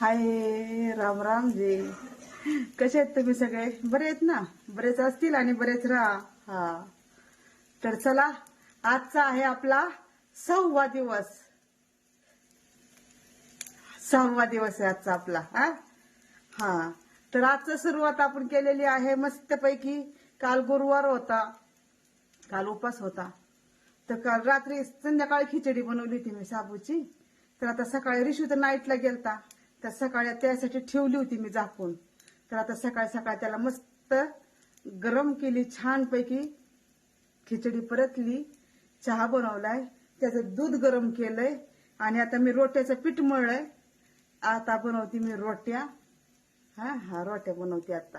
हाय राम राम जी. कसे आहेत तुम्ही सगळे? बरे आहेत ना? बरेच असतील आणि बरेच राहा. हा. तर चला आजचा आहे आपला सहावा दिवस. सहावा दिवस आहे आजचा आपला हा? हा. तर आजचं सुरुवात आपण केलेली आहे मस्तपैकी. काल गुरुवार होता. काल उपास होता. तर काल रात्री संध्याकाळी खिचडी बनवली होती मी साबूची. तर आता सकाळी रिशू तर नाईटला गेलता. तर सकाळी त्यासाठी ठेवली होती मी झाकून. तर आता सकाळी सकाळी त्याला मस्त गरम केली छानपैकी खिचडी परतली चहा बनवलाय त्याचं दूध गरम केलंय आणि आता मी रोट्याचं पीठ मळलंय. आता बनवते मी रोट्या. हा हा रोट्या बनवते आता.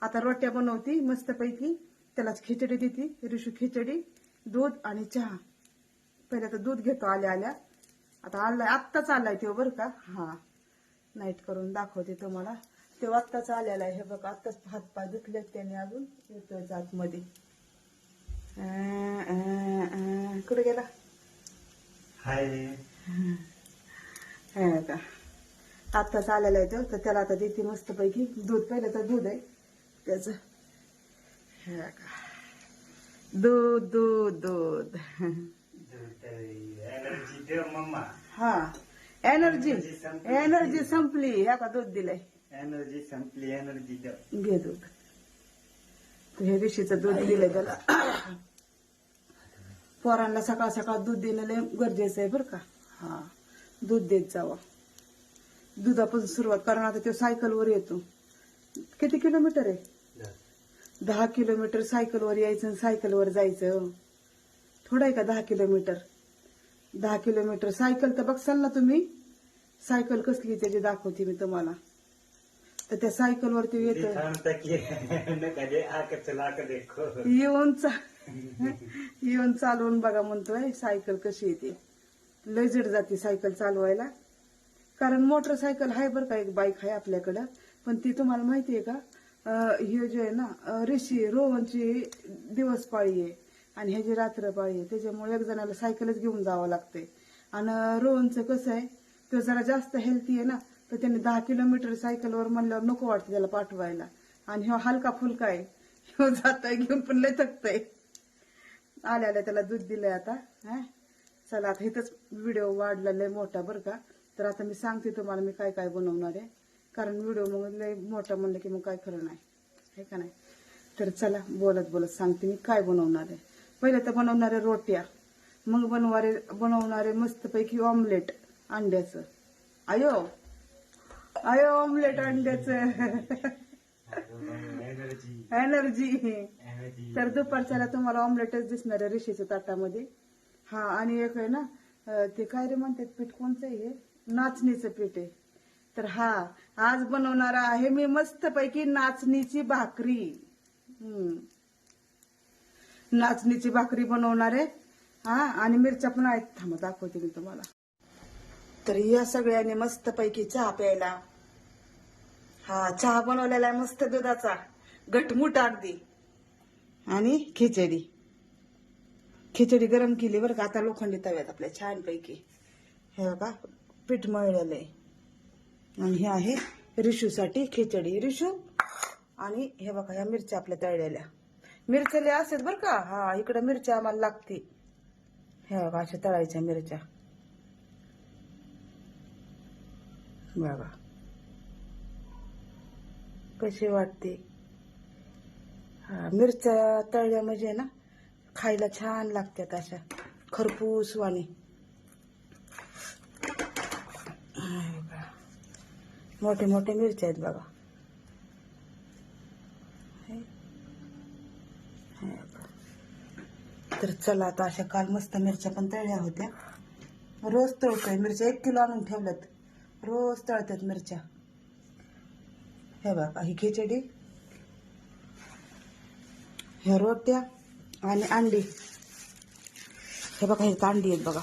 आता रोट्या बनवती मस्तपैकी त्यालाच खिचडी देते रिशू खिचडी दूध आणि चहा. पहिले तर दूध घेतो आल्या आल्या. आता आलाय आत्ताच आलाय ते बरं का? हा. नाईट करून दाखवते तुम्हाला. तो आत्ताच आलेला आहे हे बघा. आत्ताच हात पाय धुतलेत त्याने अजून. येतोय आतमध्ये. कुठे गेला? हाय. हे बघा. आत्ताच आलेला आहे तो. तर त्याला आता देते मस्तपैकी. दूध पहिलं तर दूध आहे. त्याचं. हे बघा. दूध दूध दूध. हा. एनर्जी एनर्जी संपली. ह्या का दूध दिलंय. एनर्जी संपली. एनर्जी घे दूध. तर हे ऋषीचं दूध दिलंय त्याला. पोरांना सकाळ सकाळ दूध देणं लय गरजेचं आहे बरं का? हा. दूध देत जावं. दुधापासून सुरुवात कारण आता तो सायकलवर येतो. किती किलोमीटर आहे? दहा. किलोमीटर सायकलवर यायचं आणि सायकलवर जायचं. थोडं आहे का दहा किलोमीटर दहा किलोमीटर. सायकल तर बघसाल ना तुम्ही? सायकल कसली त्याची दाखवते मी तुम्हाला. तर त्या सायकलवरती येतं. येऊन येऊन चालवून बघा म्हणतोय सायकल कशी येते लय जड जाते सायकल चालवायला. कारण मोटरसायकल आहे बरं का एक बाईक आहे आपल्याकडं. पण ती तुम्हाला माहिती आहे का? हे जे आहे ना ऋषी रोहनची दिवस पाळी आहे. आणि ह्याची रात्रपाळी आहे त्याच्यामुळे एक जणाला सायकलच घेऊन जावं लागते आणि रोहनचं कसं आहे तो जरा जास्त हेल्थी आहे ना तर त्याने दहा किलोमीटर सायकलवर म्हणल्यावर नको वाटतं त्याला पाठवायला. आणि ह्यो हलका फुलका आहे. ह्यो जातोय घेऊन पण लय थकतय. आल्या आल्या त्याला दूध दिलंय आता हा. चला आता इथंच व्हिडिओ वाढला लय मोठा बरं का. तर आता मी सांगते तुम्हाला मी काय काय बनवणार आहे. कारण व्हिडिओ मग लय मोठा म्हणलं की मग काय खरं नाही. आहे का नाही? तर चला बोलत बोलत सांगते मी काय बनवणार आहे. पहिले तर बनवणार आहे रोट्या मग बनवणारे बनवणारे मस्तपैकी ऑमलेट अंड्याचं. आयो? आयो ऑमलेट अंड्याचं. एनर्जी तर दुपारच्याला तुम्हाला ऑमलेटच दिसणार आहे ऋषीच्या ताटामध्ये. हा आणि एक आहे ना ते काय रे म्हणतात पीठ? कोणचं आहे हे? नाचणीचं पीठ आहे. तर हा आज बनवणार आहे मी मस्तपैकी नाचणीची भाकरी. नाचणीची भाकरी बनवणार आहे. हा आणि मिरच्या पण आहेत. थांबा दाखवते मी तुम्हाला. तर या सगळ्यांनी मस्तपैकी चहा प्यायला. हा चहा बनवलेला आहे मस्त दुधाचा. घटमूट अगदी. आणि खिचडी. खिचडी गरम केली बरं का. आता लोखंडी तव्यात आपल्या छानपैकी. हे बघा पीठ मळलेलं आहे. आणि हे आहे रिशूसाठी खिचडी. रिशू आणि हे बघा ह्या मिरच्या आपल्या तळलेल्या. मिरच्या असतात बरं का? हा इकडं मिरच्या आम्हाला लागते. ह्या बघा अशा तळायच्या मिरच्या. बघा. कशी वाटते? हा मिरच्या तळल्या म्हणजे ना खायला छान लागतात अशा. खरपूस वाणी. मोठे मोठे मिरच्या आहेत बघा हे. हे बघा. तर चला आता अशा काल मस्त मिरच्या पण तळल्या होत्या. रोज तळतोय मिरच्या एक किलो आणून ठेवल्यात. रोज तळतात मिरच्या. हे बघा ही खिचडी. हे रोट्या आणि अंडी. हे बघा हे अंडी आहेत बघा.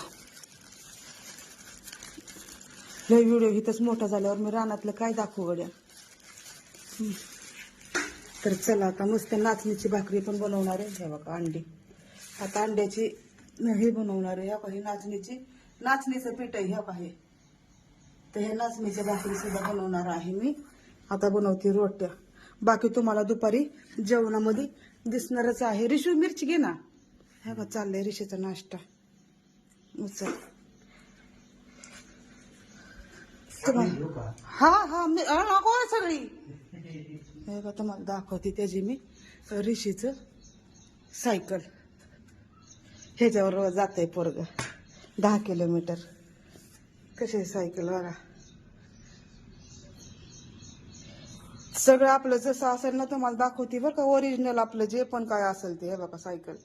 लय व्हिडिओ इथंच मोठा झाल्यावर मी रानातलं काय दाखवू गड्या? तर चला आता मस्त नाचणीची भाकरी पण बनवणार आहे. हे बघा अंडी. आता अंड्याची हे बनवणार आहे. ह्या काही नाचणीची नाचणीचं पीठ आहे ह्या काही तर हे नाचणीच्या भाकरी सुद्धा बनवणार आहे मी. आता बनवते रोट्या. बाकी तुम्हाला दुपारी जेवणामध्ये दिसणारच आहे. रिशू मिरची घे ना. हे का चाललंय रिशीचा नाश्ता. उचल. हा हा मी आहे सगळी. हे का तुम्हाला दाखवते त्याची मी. ऋषीचं सायकल. ह्याच्यावर जात आहे पोरग. दहा किलोमीटर. कशी आहे सायकल बघा. सगळं आपलं जसं असेल ना तुम्हाला दाखवते बरं का ओरिजिनल आपलं जे पण काय असेल ते हे बघा सायकल.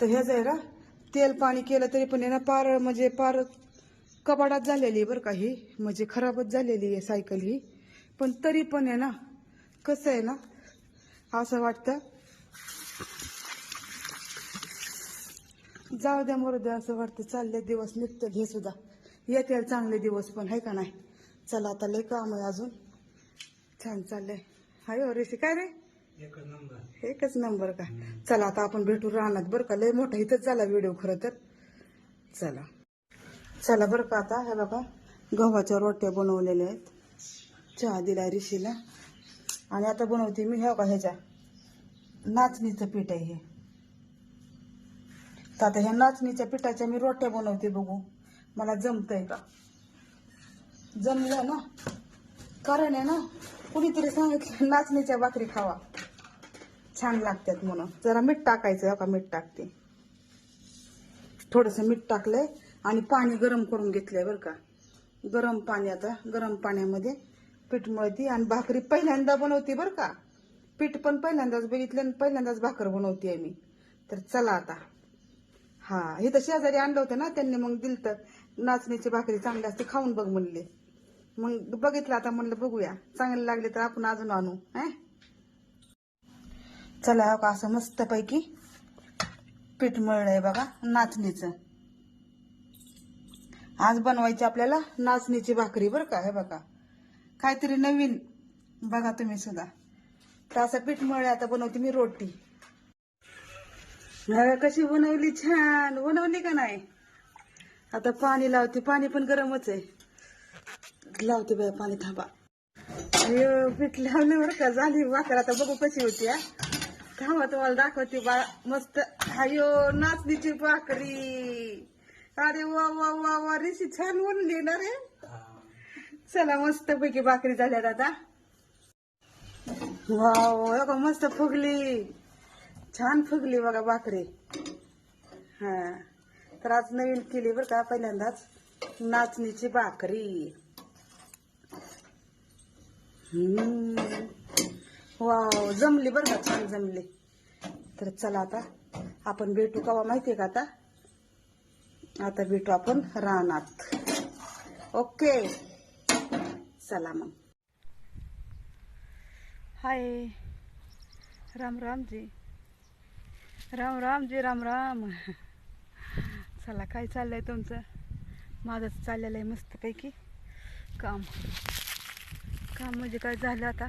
तर हेच आहे ना तेल पाणी केलं तरी पण आहे ना पार म्हणजे पार कपाडात झालेली आहे बरं का ही म्हणजे खराबच झालेली आहे सायकल ही. पण तरी पण आहे ना कसं आहे ना असं वाटतं जाऊ द्या मरू द्या असं वाटतं चालले दिवस निघतात हे सुद्धा. येतील चांगले दिवस पण आहे का नाही? चला आता लय काम आहे अजून. छान चाललंय. हाय हो रेशी काय रे? एकच नंबर का? चला आता आपण भेटू राहणार बरं का? लय मोठा इथंच झाला व्हिडिओ खरं तर. चला. चला बरं का आता हे बघा गव्हाच्या रोट्या बनवलेल्या आहेत. चहा दिला ऋषीला. आणि आता बनवते मी हे का ह्याच्या नाचणीचं पीठ आहे हे. तर आता ह्या नाचणीच्या पिठाच्या मी रोट्या बनवते बघू. मला जमतंय का? जमलं ना? कारण आहे ना कुणीतरी सांगितलं नाचणीच्या भाकरी खावा. छान लागतात म्हणून. जरा मीठ टाकायचं का मीठ टाकते. थोडंसं मीठ टाकलंय आणि पाणी गरम करून घेतलंय बरं का. गरम पाणी आता गरम पाण्यामध्ये पीठ मळती आणि भाकरी पहिल्यांदा बनवते बरं का. पीठ पण पहिल्यांदाच बघितलं आणि पहिल्यांदाच भाकर बनवते मी. तर चला आता. हा हे तर शेजारी आणलं होतं ना त्यांनी मग दिलं तर नाचणीची भाकरी चांगली असते खाऊन बघ म्हणले. मग बघितलं आता म्हणलं बघूया. चांगले लागले तर आपण अजून आणू हा? चला हो का असं मस्तपैकी पीठ मळलंय बघा नाचणीचं. आज बनवायची आपल्याला नाचणीची भाकरी बरं का हे बघा. काहीतरी नवीन बघा तुम्ही सुद्धा. तर असं पीठ मळलं आता बनवते मी रोटी. बघा कशी बनवली छान. बनवली का नाही? आता पाणी लावते. पाणी पण गरमच आहे. लावते बाय पाणी थांबा. अयो पीठ लावले बरं का? झाली वाकर. आता बघू कशी होती हा. थांबा तुम्हाला दाखवते बा. मस्त. अयो नाचणीची भाकरी. अरे वा वा वा वा. रिशी छान बनली ना रे चला मस्त पैकी भाकरी झाल्यात आता. वाव मस्त फुगली. छान फुगली बघा भाकरी. हा. तर आज नवीन केली बरं का पहिल्यांदाच नाचणीची भाकरी. वाव जमली बरं का? छान जमली. तर चला आता आपण भेटू कवा माहितीये का आता? आता भेटू आपण रानात. ओके. चला मग. हाय. राम राम जी. राम राम जी राम राम. चला काय चाललंय तुमचं? माझं चाललेलं आहे मस्तपैकी काम. काम म्हणजे काय झालं आता?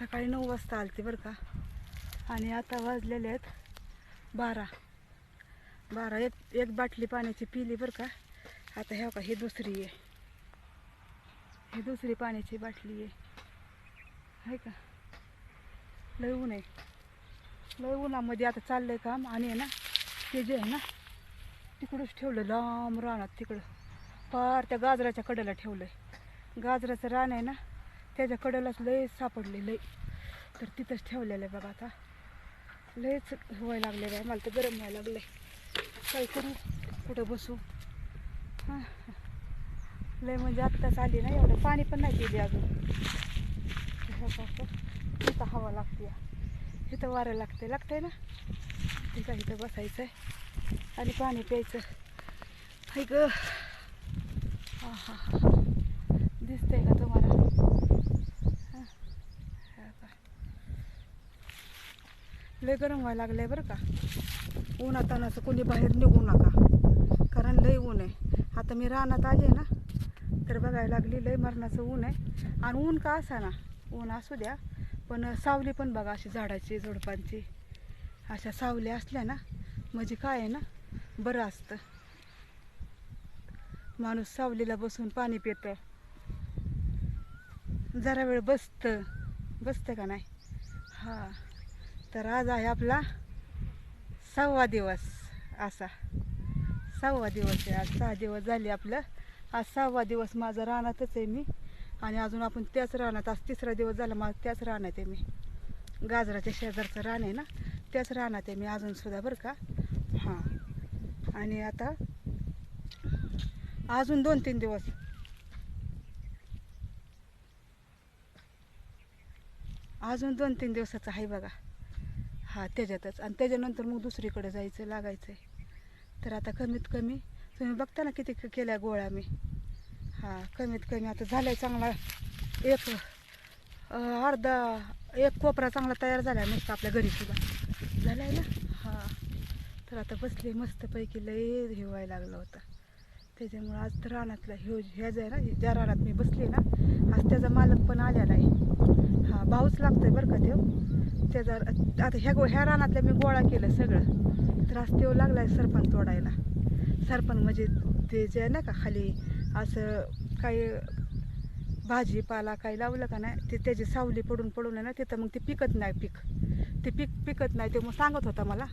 सकाळी नऊ वाजता आलते बरं का. आणि आता वाजलेले आहेत बारा. बारा एक एक बाटली पाण्याची पिली बरं का. आता ह्या का ही दुसरी आहे. ही दुसरी पाण्याची बाटली आहे. आहे का? लय ऊन आहे. लय उन्हामध्ये आता चाललंय काम आणि आहे ना ते जे आहे ना तिकडंच ठेवलं लांब रानात तिकडं. पार त्या गाजराच्या कडेला ठेवलंय. गाजराचं रान आहे ना त्याच्या कडेलाच लय सापडले लय. तर तिथंच ठेवलेलं आहे बघा आता. लयच व्हायला लागलेलं आहे मला तर गरम व्हायला लागलंय. काय करू? कुठं बसू? हां लय म्हणजे आत्ताच आली ना एवढं पाणी पण नाही दिली अजून. असं असं इथं हवा लागते. इथं वारं लागते लागतंय ना? तिथं इथं बसायचं आहे आणि पाणी प्यायचं. हाय ग. हा हा हा दिसतंय का तुम्हाला? का. लय गरम व्हायला लागलंय बरं का? उन्हात असं कोणी बाहेर निघू नका. कारण लय ऊन आहे. आता मी रानात आले ना तर बघायला लागली लय मरणाचं ऊन आहे. आणि ऊन का असा ना ऊन असू द्या पण सावली पण बघा अशी झाडाची झुडपांची. अशा सावल्या असल्या ना म्हणजे काय आहे ना बरं असतं. माणूस सावलीला बसून पाणी पितं. जरा वेळ बसतं. बसतं का नाही? हा. तर आज आहे आपला सहावा दिवस असा. सहावा दिवस आहे. आज सहा दिवस झाले आपलं. आज सहावा दिवस माझं रानातच आहे मी. आणि अजून आपण त्याच रानात आज तिसरा दिवस झाला मग त्याच रानात आहे मी. गाजराच्या शेजारचं रान आहे ना त्याच रानात आहे मी अजून सुद्धा बरं का. हां. आणि आता अजून दोन तीन दिवस. अजून दोन तीन दिवसाचं आहे बघा. हा त्याच्यातच. आणि त्याच्यानंतर मग दुसरीकडे जायचं लागायचं आहे तर आता कमीत कमी तुम्ही बघता ना किती केल्या गोळ्या मी. हा कमीत कमी आता झालाय चांगला एक अर्धा एक कोपरा चांगला तयार झाला मस्त आपल्या घरी सुद्धा. झालाय ना? हा. तर आता बसले मस्तपैकी लय हे व्हायला लागलं होतं. त्याच्यामुळं आज तर रानातला ह्यो ह्या आहे ना ज्या रानात मी बसले ना आज त्याचा मालक पण आलेला आहे. हा भाऊच लागतोय बरं का त्यो. त्याचा आता ह्या गो ह्या रानातल्या मी गोळा केलं सगळं. तर आज लागला लागलाय सरपण तोडायला. सरपण म्हणजे ते जे आहे ना का खाली असं काही भाजीपाला काही लावलं का नाही ते त्याची सावली पडून पडून आहे ना तिथं मग ते पिकत नाही पीक. ते पीक पिकत नाही ते मग सांगत होता मला.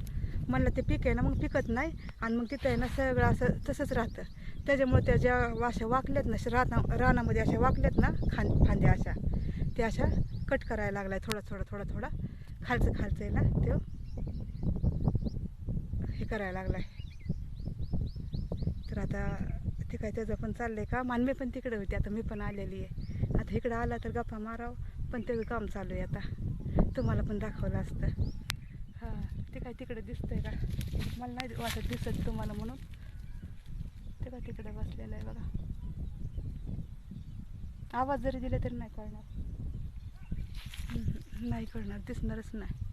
म्हणलं ते पीक आहे ना मग पिकत नाही आणि मग तिथं आहे ना सगळं असं तसंच राहतं. त्याच्यामुळे त्या ज्या अशा वाकल्यात ना राना रानामध्ये अशा वाकल्यात ना खां फांद्या अशा त्या अशा कट करायला लागलाय थोडा थोडा थोडा थोडा. खालचं खालचं आहे ना ते हे करायला लागलाय. तर आता ते काय त्याचं पण चाललंय का मान मी पण तिकडे होती आता मी पण आलेली आहे. आता इकडं आला तर गप्पा मारावं पण त्याचं काम चालू आहे आता. तुम्हाला पण दाखवलं असतं. हां ते काय तिकडे दिसतंय का? मला नाही वाटत दिसत तुम्हाला म्हणून. ते काय तिकडे बसलेलं आहे बघा. आवाज जरी दिला तरी नाही कळणार. नाही कळणार दिसणारच नाही.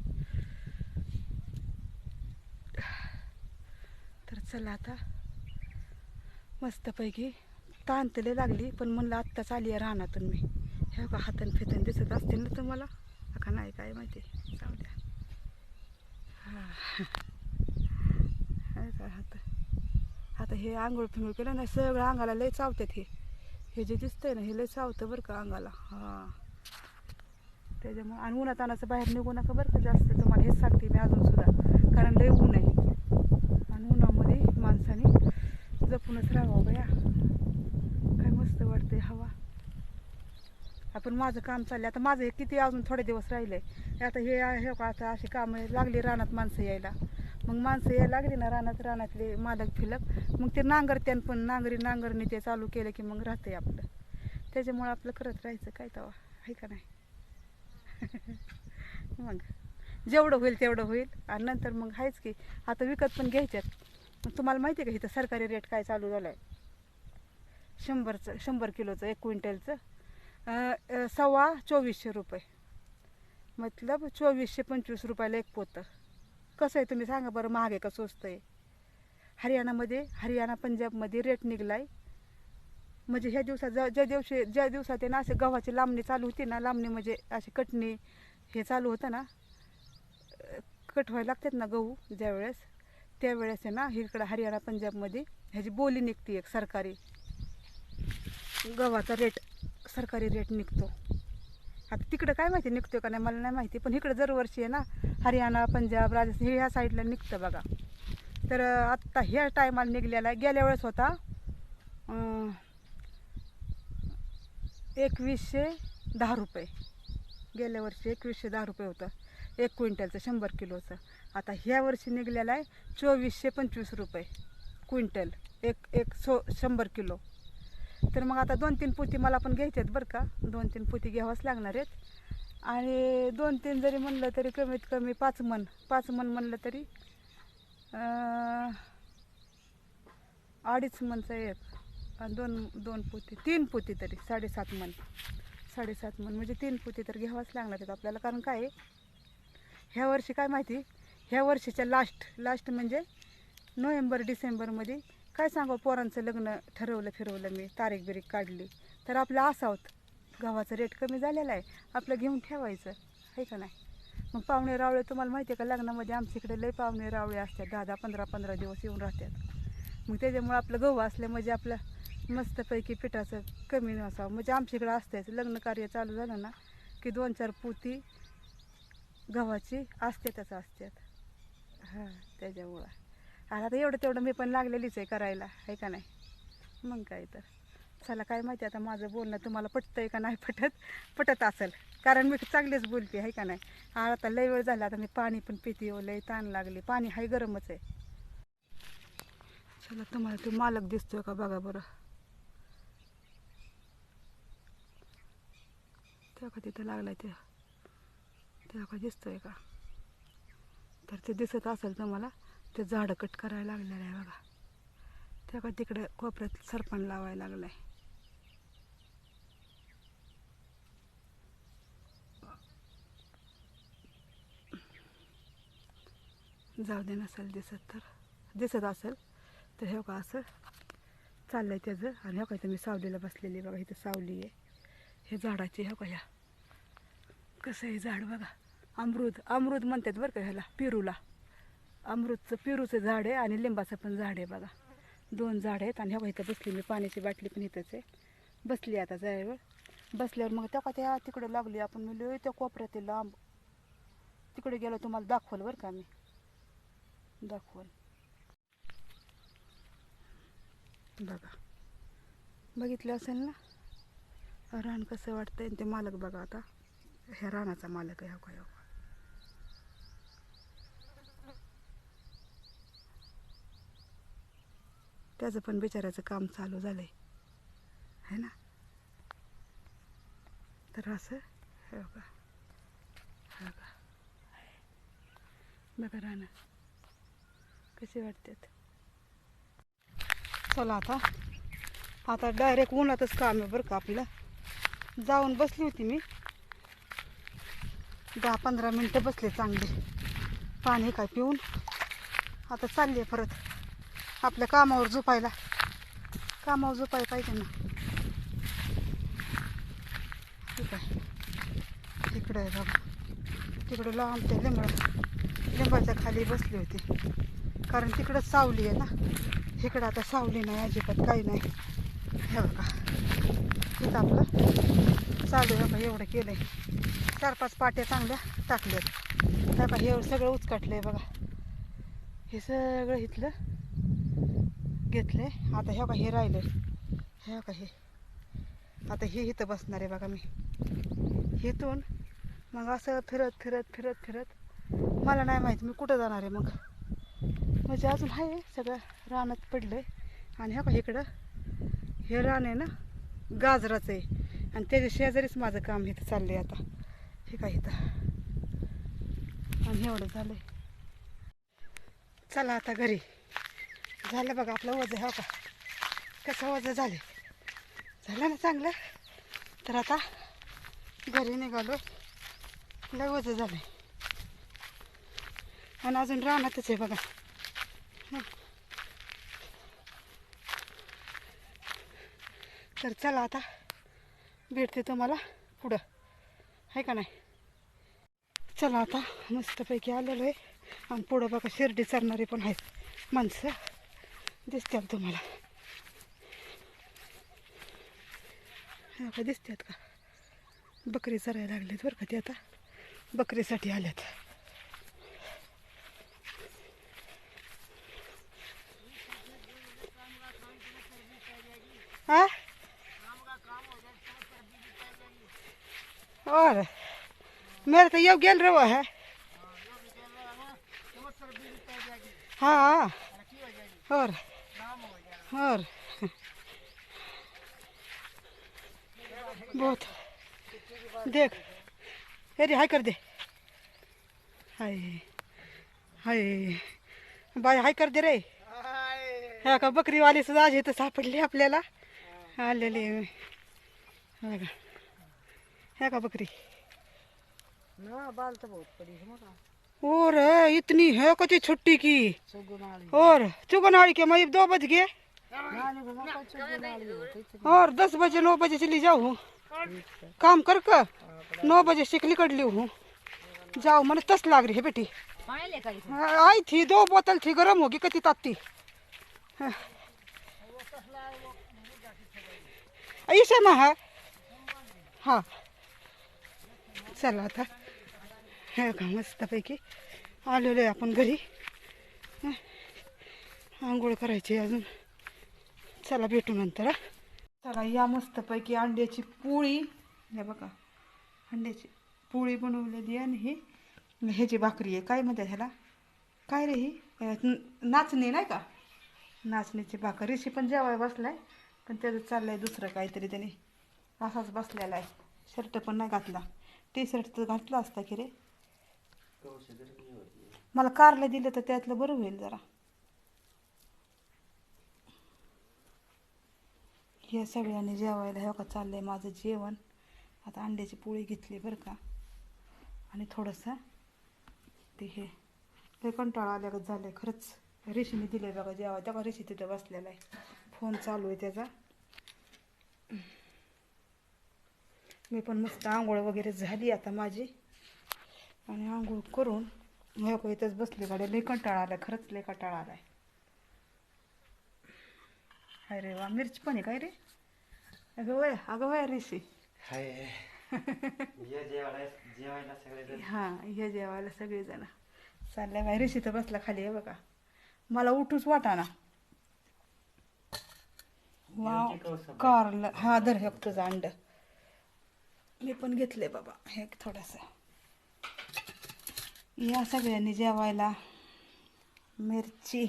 तर चला आता. मस्तपैकी तांतले लागली पण म्हणलं आत्ताच आली आहे रानातून मी. ह्या का हातन फितन दिसत असतील ना तुम्हाला? का नाही काय माहिती? चांगल्या द्या. का हात. आता हे आंघोळ फिंगोळ केलं ना सगळं अंगाला लय चावतात हे. हे जे दिसतंय ना हे लय चावतं बरं का अंगाला. हां. त्याच्यामुळे आणि उन्हात बाहेर निघू नका बरं का जास्त. तुम्हाला हेच सांगते मी अजून सुद्धा. कारण लय ऊन आहे. आणि उन्हामध्ये माणसाने जपूनच राहावं बया. काय मस्त वाटते हवा. आपण माझं काम चाललं आता माझं किती अजून थोडे दिवस राहिले. आता हे हे आता अशी कामं लागली रानात माणसं यायला. मग माणसं यायला लागली ना रानात रानातले मालक फिलक. मग ते नांगरत्यान पण नांगरी नांगरणी ते चालू केलं की मग राहतंय आपलं. त्याच्यामुळं आपलं करत राहायचं काय तवा. आहे का नाही? मग जेवढं होईल तेवढं होईल. आणि नंतर मग आहेच की. आता विकत पण घ्यायच्यात. तुम्हाला माहिती आहे का इथं सरकारी रेट काय चालू झाला आहे शंभरचं शंभर किलोचं एक क्विंटलचं. सव्वा चोवीसशे रुपये. मतलब चोवीसशे पंचवीस रुपयाला एक पोतं. कसं आहे तुम्ही सांगा बरं महाग आहे का स्वस्त आहे? हरियाणामध्ये हरियाणा पंजाबमध्ये रेट निघलाय. म्हणजे ह्या दिवसात ज ज्या दिवशी ज्या दिवसात आहे ना असे गव्हाची लांबणी चालू होती ना लांबणी म्हणजे अशी कटणी हे चालू होतं ना कट व्हायला लागतात ना गहू ज्यावेळेस त्यावेळेस आहे ना इकडं हरियाणा पंजाबमध्ये ह्याची बोली निघते एक सरकारी. गव्हाचा रेट सरकारी रेट निघतो. आता तिकडं काय माहिती निघतो का नाही मला नाही माहिती. पण इकडं दरवर्षी आहे ना हरियाणा पंजाब राजस्थान हे ह्या साईडला निघतं बघा. तर आत्ता ह्या टायमाला निघलेला आहे. गेल्या वेळेस होता एकवीसशे दहा रुपये. गेल्या वर्षी एकवीसशे दहा रुपये होतं. एक क्विंटलचं शंभर किलोचं. आता ह्या वर्षी निघालेला आहे चोवीसशे पंचवीस रुपये क्विंटल. एक एक सो शंभर किलो. तर मग आता दोन तीन पोती मला पण घ्यायचे आहेत बरं का. दोन तीन पोती घ्यावंच लागणार आहेत. आणि दोन तीन जरी म्हणलं तरी कमीत कमी पाच मन पाच मन म्हणलं तरी अडीच मनचा एक आणि दोन दोन पोती तीन पोती तरी साडेसात मन. साडेसात मन म्हणजे तीन पोती तर घ्यावंच लागणार आहेत आपल्याला. कारण काय ह्या वर्षी काय माहिती? ह्या वर्षीच्या लास्ट लास्ट म्हणजे नोव्हेंबर डिसेंबरमध्ये काय सांगा पोरांचं लग्न ठरवलं फिरवलं मी तारीख बिरीख काढली. तर आपलं असावत गव्हाचं रेट कमी झालेला आहे. आपलं घेऊन ठेवायचं. आहे का नाही? मग पाहुणे रावळे तुम्हाला माहिती आहे का लग्नामध्ये आमच्या इकडे लय पाहुणे रावळे असतात. दहा दहा पंधरा पंधरा दिवस येऊन राहतात. मग त्याच्यामुळे आपलं गहू असलं म्हणजे आपलं मस्तपैकी पिठाचं कमी नसावं. म्हणजे आमच्या इकडं असतेच. लग्न कार्य चालू झालं ना की दोन चार पोती गव्हाची असतेच असतात. हां त्याच्यामुळं. आणि आता एवढं तेवढं मी पण लागलेलीच आहे करायला आहे का नाही? मग काय तर. चला काय माहिती आता माझं बोलणं तुम्हाला पटतं आहे का नाही पटत? पटत असेल. कारण मी चांगलीच बोलते आहे का नाही? आता लय वेळ झाला आता मी पाणी पण पिते हो लय ताण लागले. पाणी हाय गरमच आहे. चला तुम्हाला तो मालक दिसतोय का बघा बरं. त्या का तिथं लागलाय ते? त्या का दिसतोय का? तर ते दिसत असेल तुम्हाला ते झाडं कट करायला लागलेलं आहे बघा. तेव्हा का तिकडं कोपऱ्यात सरपण लावायला लागलाय. जाऊ दे नसेल दिसत तर. दिसत असेल तर हे का असं चाललंय त्याचं. आणि हे काय तर मी सावलीला बसलेली बघा इथं सावली आहे. हे झाडाची हे का ह्या कसं आहे झाड बघा. अमृत अमृत म्हणतात बरं का ह्याला पेरूला. अमृतचं पेरूचं झाड आहे आणि लिंबाचं पण झाड आहे बघा. दोन झाड आहेत आणि ह्या इथं बसली मी पाण्याची बाटली पण इथंच आहे. बसली आता जायवर. बसल्यावर मग त्या का त्या तिकडे लागली आपण म्हणलो त्या कोपऱ्यात लांब. तिकडे गेलो तुम्हाला दाखवल बरं का मी. दाखवल. बघा. बघितलं असेल ना? रान कसं वाटतंय आणि ते मालक बघा आता. ह्या रानाचा मालक आहे हो काय हो का. त्याचं पण बिचाराचं काम चालू झालंय. है ना? तर असं हे बघा. हे का बघा राणा कसे वाटतात? चला आता. आता डायरेक्ट उन्हातच काम आहे बरं का आपलं. जाऊन बसली होती मी. दहा पंधरा मिनटं बसले चांगले. पाणी काय पिऊन. आता चालली आहे परत. आपल्या कामावर झोपायला. कामावर झोपायला पाहिजे ना. ठीक आहे. तिकडं आहे बाबा. तिकडं लांब ते लिंबा लिंबाच्या खाली बसली होती. कारण तिकडं सावली आहे ना. इकडं आता सावली नाही अजिबात काही नाही. हे बघा. तिथं आपलं चालू आहे बघा एवढं केलं आहे चार पाच पाट्या चांगल्या टाकल्यात. आहेत बघा हे सगळं उचकाटलं आहे बघा. हे सगळं इथलं घेतलं. आहे आता हे का हे राहिलं. ह्या का हे. आता हे इथं बसणार आहे बघा मी. इथून मग असं फिरत फिरत फिरत फिरत. मला नाही माहीत मी कुठं जाणार आहे मग. म्हणजे अजून आहे सगळं रानात पडलंय. आणि ह्या का इकडं हे रान आहे ना गाजराचं आहे. आणि त्याच्या शेजारीच माझं काम इथं आहे आता. हे का इथं. आणि एवढं झालं चला आता घरी. झालं बघा आपलं वजन हो का कसं वजन झाले झालं ना चांगलं? तर आता घरी निघालो. लय वजन झालं आणि अजून रानातच आहे बघा. तर चला आता भेटते तुम्हाला पुढं. आहे का नाही? चला आता मस्तपैकी आलेलो आहे. आणि पुढं बघा शिर्डी चरणारे पण आहेत माणसं. दिसतात तुम्हाला. हा का दिसतात बकरी चरायला लागलेत बरं का ते आता. बकरीसाठी आल्यात. और मेरे तो ये गेल रहो है? हाँ. और और बहुत। देख अरे हाय कर दे। हाय हाय बाय हाय कर दे रे। हा का बकरीवाले सुद्धा आज इथं सापडले आपल्याला। आलेले हा का है का बकरी। बाल तो बहुत है और इतनी है कति छुट्टी की। और चुगनाड़ी के मैं दो बज गए। और दस बजे नौ बजे चली जाऊँ काम कर कर नौ बजे से निकल ली हूँ। जाओ मला तस लाग रही है बेटी। हाँ, आई थी दो बोतल थी गर्म होगी कति ताती। हाँ। ऐसे में है? हा। चला आता हे का मस्तपैकी आलेलो आहे आपण घरी। हं. आंघोळ करायची अजून चला भेटू नंतर. चला या मस्तपैकी अंड्याची पोळी हे बघा अंड्याची पोळी बनवलेली आहे आणि ही ह्याची भाकरी आहे काय म्हणतात ह्याला? काय रे ही? नाचणी नाही का? नाचणीची भाकर ऋषी पण जेवाय बसलाय पण त्याचं चाललंय दुसरं काहीतरी त्याने. असाच बसलेला आहे. शर्ट पण नाही घातला. टी शर्ट तर घातला असता की रे? मला कारला दिलं तर त्यातलं बरं होईल जरा. या सगळ्यांनी जेवायला हे का आहे माझं जेवण. आता अंड्याची पोळी घेतली बरं का. आणि थोडंसं ते हे हे कंटाळा आल्यागत आहे खरंच. रेशीने दिलं आहे बघा जेवा त्या रेशी तिथं बसलेला आहे. फोन चालू आहे त्याचा. मी पण मस्त आंघोळ वगैरे झाली आता माझी. आणि आंघोळ करून ह्या इथंच बसले गाड्या. लई कंटाळा आला खरंच लई कंटाळा आहे अरे वा मिरची पण आहे काय रे? अगं वय अगं वय ऋषी हाय. या जेवायला जेवायला सगळे हां हे जेवायला सगळेजण चालल्या बाहेर ऋषी तर बसला खाली आहे बघा. मला उठूच वाटाना. वाव कारलं हा धर हे तुझं अंड मी पण घेतले बाबा हे थोडंसं. या सगळ्यांनी जेवायला मिरची.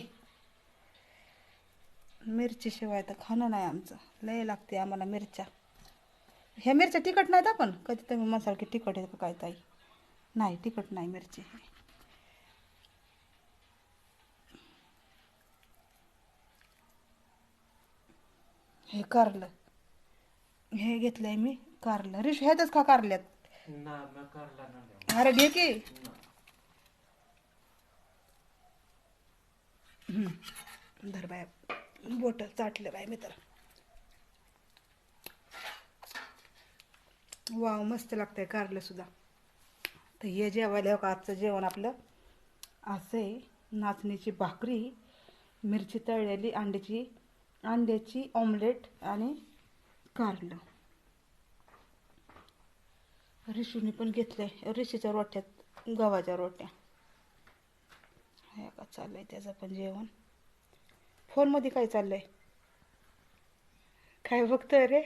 मिरची शिवाय तर खाणं नाही आमचं. लय लागते आम्हाला मिरच्या. ह्या मिरच्या तिखट नाहीत आपण. कधी तुम्ही मसाला की तिखट आहे काय ताई? नाही तिखट नाही मिरची. हे कारलं. हे घेतलंय मी कारलं. रिश ह्यातच का कारल्यात? ना मैं करला ना अरे घे की. धर बाय. बोट चाटलं बाय मी तर वाव मस्त लागतंय कारलं सुद्धा. तर हे जेवायला हो का आजचं जेवण आपलं. असं आहे नाचणीची भाकरी मिरची तळलेली अंड्याची अंड्याची ऑमलेट आणि कारलं. रिशूने पण घेतलंय रिशीच्या रोट्यात गव्हाच्या रोट्या. हे का चाललंय त्याचं पण जेवण. फोनमध्ये काय चाललंय? काय बघतोय रे?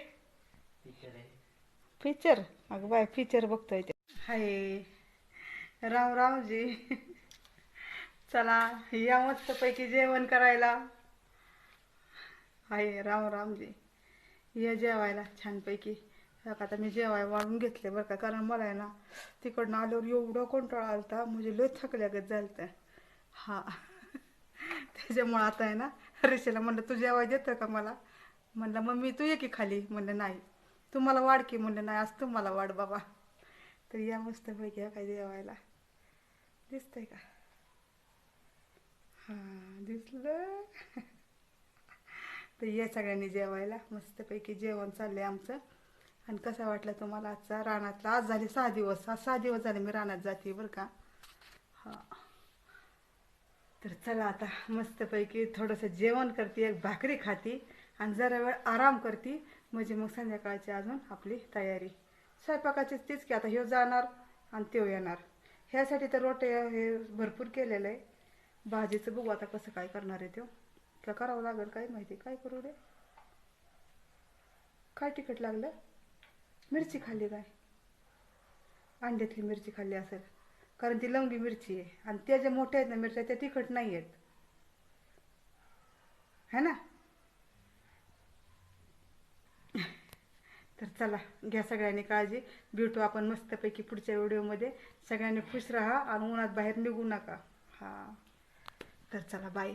पिक्चर अगं बाय पिक्चर बघतोय ते. हाय. राम रामजी चला या मस्तपैकी जेवण करायला. हाय राम रामजी या जेवायला छानपैकी. का आता मी जेवाय वाढून घेतले बरं का कारण मला आहे ना तिकडनं आल्यावर एवढं कंटाळा आलता म्हणजे लय थकल्यागत झालतं. हा. त्याच्यामुळं आता आहे ना रेषेला म्हणलं तू आवाज देतं का मला? म्हणलं मम्मी तू ये की खाली. म्हणलं नाही. तू मला वाढ की. म्हणलं नाही आज तू मला वाढ बाबा. तर या मस्तपैकी पैकी काय जेवायला. दिसतंय का? हां दिसलं. तर या सगळ्यांनी जेवायला. मस्तपैकी जेवण चाललंय आमचं. आणि कसा वाटला तुम्हाला आजचा रानातला? आज झाले सहा दिवस. आज सहा दिवस झाले मी रानात जाते बरं का? हां. तर चला आता मस्तपैकी थोडंसं जेवण करते एक भाकरी खाती आणि जरा वेळ आराम करते. म्हणजे मग संध्याकाळची अजून आपली तयारी. स्वयंपाकाचीच तीच की आता ह्यो जाणार आणि त्यो येणार. ह्यासाठी तर रोटे हे भरपूर केलेलं आहे. भाजीचं बघू आता कसं काय करणार आहे त्यो. का करावं लागेल काय माहिती? काय करू रे? काय तिखट लागलं? मिरची खाल्ली काय? अंड्यातली मिरची खाल्ली असेल. कारण ती लवंगी मिरची आहे. आणि त्या ज्या मोठ्या आहेत ना मिरच्या त्या तिखट नाही आहेत. है ना? तर चला घ्या सगळ्यांनी काळजी. भेटू आपण मस्तपैकी पुढच्या व्हिडिओमध्ये. सगळ्यांनी खुश राहा आणि उन्हात बाहेर निघू नका. हां. तर चला बाय